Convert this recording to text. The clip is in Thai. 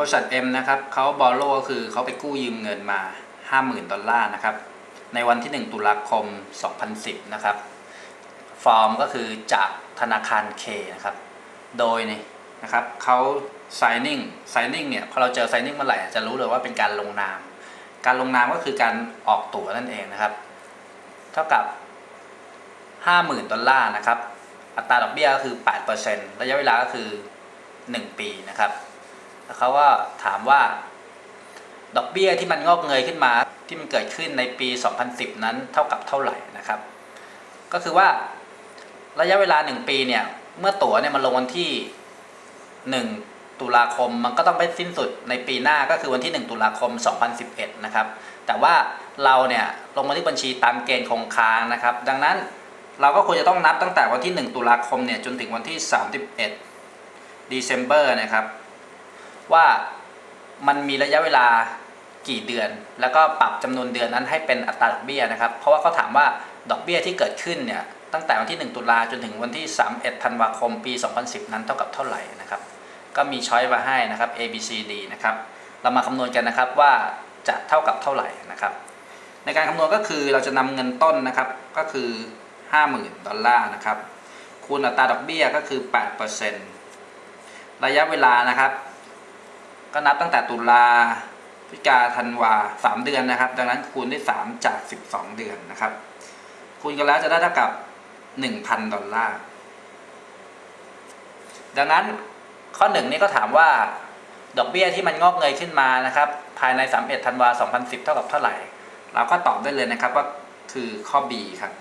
บริษัท M นะครับเขาบอลโลก็คือเขาไปกู้ยืมเงินมา 50,000 ดอลลาร์นะครับ ในวันที่ 1 ตุลาคม 2010 นะครับ ฟอร์มก็คือจากธนาคาร K นะครับ โดยนี่นะครับเขา signing signing เนี่ยพอเราเจอ signing เมื่อไหร่จะรู้เลยว่าเป็นการลงนาม การลงนามก็คือการออกตั๋วนั่นเองนะครับ เท่ากับ 50,000 ดอลลาร์นะครับ อัตราดอกเบี้ยก็คือ 8%ระยะเวลาก็คือ 1 ปีนะครับ เขาก็ถามว่า ดอกเบี้ยที่มันงอกเงยขึ้นมา ที่มันเกิดขึ้นในปี 2010 นั้นเท่ากับเท่าไหร่นะครับ ก็คือว่าระยะเวลา 1 ปีเนี่ย เมื่อตั๋วเนี่ยมันลงวันที่ 1 ตุลาคมมันก็ต้องไปสิ้นสุดในปีหน้าก็คือวันที่ 1 ตุลาคม 2011 นะครับ แต่ว่าเราเนี่ยลงมาที่บัญชีตามเกณฑ์คงค้างนะครับ ดังนั้นเราก็ควรจะต้องนับตั้งแต่วันที่ 1 ตุลาคมเนี่ยจนถึงวันที่ 31 December นะครับ ว่ามันมีระยะเวลากี่เดือน แล้วก็ปรับจำนวนเดือนนั้นให้เป็นอัตราดอกเบี้ยนะครับ เพราะว่าเขาถามว่าดอกเบี้ยที่เกิดขึ้นเนี่ยตั้งแต่วันที่ 1 ตุลาจนถึงวันที่ 31ธันวาคมปี 2010 นั้นเท่ากับเท่าไหร่นะครับ ก็มีช้อยมาให้นะครับ A B C D นะครับ เรามาคำนวณกันนะครับว่าจะเท่ากับเท่าไหร่นะครับ ในการคำนวณก็คือเราจะนำเงินต้นนะครับก็คือ 50,000 ดอลลาร์นะครับ คูณอัตราดอกเบี้ยก็คือ 8%ระยะเวลานะครับ ก็นับตั้งแต่ตุลาพฤศจิกาธันวาสามเดือนนะครับ ดังนั้นคูณด้วยสามจากสิบสองเดือนนะครับ คูณกันแล้วจะได้เท่ากับหนึ่งพันดอลลาร์ ดังนั้นข้อหนึ่งนี่ก็ถามว่าดอกเบี้ยที่มันงอกเงยขึ้นมานะครับ ภายใน 31 ธันวา 2010 เท่ากับเท่าไหร่ เราก็ตอบได้เลยนะครับว่าคือข้อ B ครับ